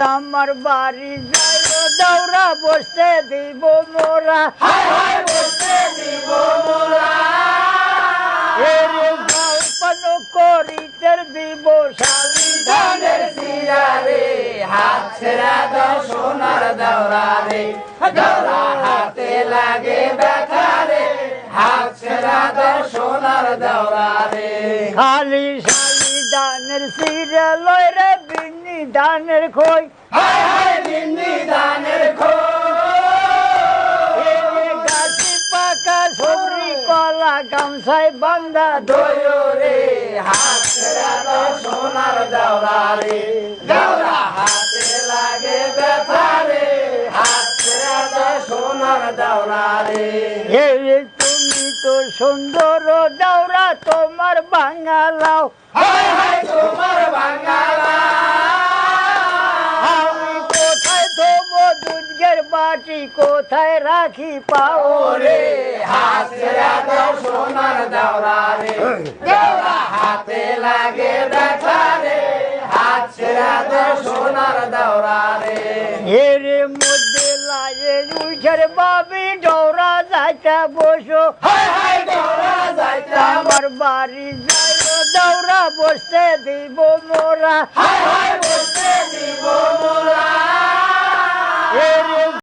আমার বাড়ি যাইও দৌড়া বসতে দিব মোরা। এরে জলপান করিতে দিব স্বামী ধানের সিরারে হাত ছেড়া দাও সোনার দাওরা রে। দাওরা হাতে লাগে ব্যথা রে। হাত ছেড়া দাও সোনার দাওরা রে। খালি দানের সিরে লয় রে বিনি দানের খই। হায় হায় বিন্দি দানের খো গাছি পাকা সবরি কলা গামছায় বান্ধা দোয়ো রে হাত সোনার দাওরা রে। দাওরা হাতে লাগে ব্যথা রে হাত সোনার দাওরা রে। তুমি তো সুন্দর দৌড়া তোমার বাঙালাও। তোমার আমি কোথায় থবো দুধের বাটি কোথায় রাখি পাও? ওরে হাত সোনার দাওরা রে। হাতে লাগে ব্যথা রে। লাগে উঠের বাবি দৌড়া যাইতে বসো। আমার বাড়ি যাইও দৌড়া বসতে দিব মোরা। হায় হায় বসতে দিব মোরা।